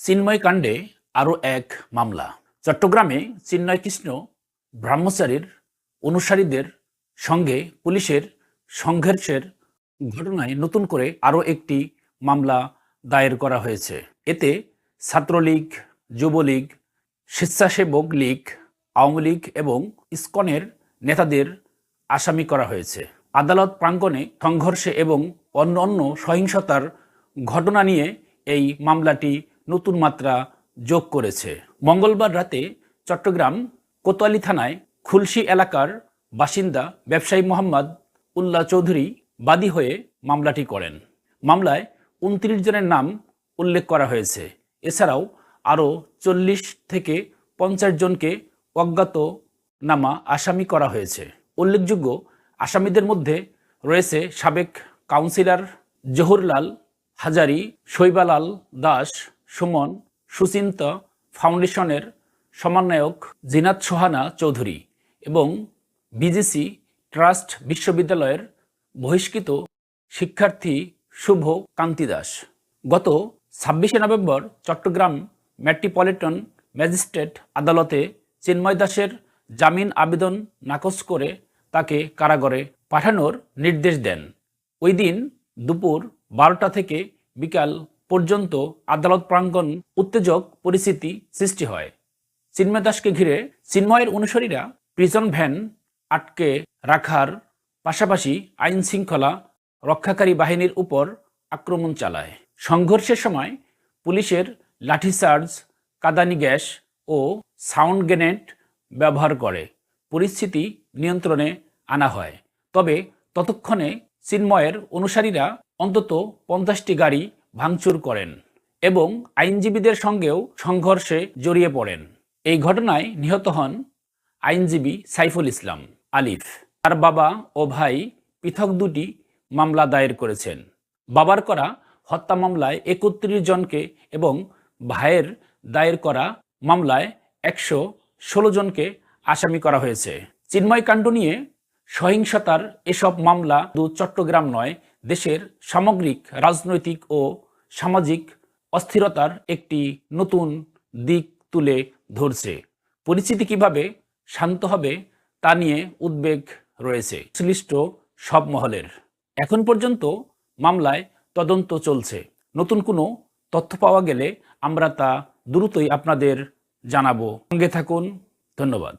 চিন্ময় কাণ্ডে আরও এক মামলা। চট্টগ্রামে চিন্ময় কৃষ্ণ ব্রহ্মচারীর অনুসারীদের সঙ্গে পুলিশের সংঘর্ষের ঘটনায় নতুন করে আরও একটি মামলা দায়ের করা হয়েছে। এতে ছাত্রলীগ, যুবলীগ, স্বেচ্ছাসেবক লীগ, আওয়ামী লীগ এবং ইসকনের নেতাদের আসামি করা হয়েছে। আদালত প্রাঙ্গণে সংঘর্ষে এবং অন্য অন্য সহিংসতার ঘটনা নিয়ে এই মামলাটি নতুন মাত্রা যোগ করেছে। মঙ্গলবার রাতে চট্টগ্রাম কোতোয়ালি থানায় খুলশি এলাকার বাসিন্দা ব্যবসায়ী মোহাম্মদ উল্লাহ চৌধুরী বাদী হয়ে মামলাটি করেন। মামলায় উনত্রিশ জনের নাম উল্লেখ করা হয়েছে। এছাড়াও আরও চল্লিশ থেকে পঞ্চাশ জনকে অজ্ঞাত নামা আসামি করা হয়েছে। উল্লেখযোগ্য, আসামিদের মধ্যে রয়েছে সাবেক কাউন্সিলর জহুরলাল হাজারি, শৈবালাল দাস সুমন, সুচিন্তা ফাউন্ডেশনের সমন্বয়ক জিনাত সোহানা চৌধুরী এবং বিজিসি ট্রাস্ট বিশ্ববিদ্যালয়ের বহিষ্কৃত শিক্ষার্থী শুভ কান্তি দাস। গত ছাব্বিশে নভেম্বর চট্টগ্রাম মেট্রোপলিটন ম্যাজিস্ট্রেট আদালতে চিন্ময় দাসের জামিন আবেদন নাকচ করে তাকে কারাগারে পাঠানোর নির্দেশ দেন। ওই দিন দুপুর বারোটা থেকে বিকাল পর্যন্ত আদালত প্রাঙ্গণ উত্তেজক পরিস্থিতি সৃষ্টি হয়। চিন্ময় দাসকে ঘিরে চিন্ময়ের অনুসারীরা প্রিজন ভ্যান আটকে রাখার পাশাপাশি আইন শৃঙ্খলা রক্ষাকারী বাহিনীর উপর আক্রমণ চালায়। সংঘর্ষের সময় পুলিশের লাঠিচার্জ, কাদানি গ্যাস ও সাউন্ড গ্রেনেড ব্যবহার করে। পরিস্থিতি নিয়ন্ত্রণে আনা হয়। তবে ততক্ষণে চিন্ময়ের অনুসারীরা অন্তত পঞ্চাশটি গাড়ি ভাঙচুর করেন এবং আইনজীবীদের সঙ্গেও সংঘর্ষে জড়িয়ে পড়েন। এই ঘটনায় নিহত হন আইনজীবী সাইফুল ইসলাম আলিফ। তার বাবা ও ভাই পৃথক দুটি মামলা দায়ের করেছেন। বাবার করা হত্যা মামলায় একত্রিশ জনকে এবং ভাইয়ের দায়ের করা মামলায় একশো ষোলো জনকে আসামি করা হয়েছে। চিন্ময় কাণ্ড নিয়ে সহিংসতার এসব মামলা দু চট্টগ্রাম নয়, দেশের সামগ্রিক, রাজনৈতিক ও সামাজিক অস্থিরতার একটি নতুন দিক তুলে ধরছে। পরিস্থিতি কীভাবে শান্ত হবে তা নিয়ে উদ্বেগ রয়েছে। সংশ্লিষ্ট সব মহলের। এখন পর্যন্ত মামলায় তদন্ত চলছে। নতুন কোনো তথ্য পাওয়া গেলে আমরা তা দ্রুতই আপনাদের জানাব। সঙ্গে থাকুন। ধন্যবাদ।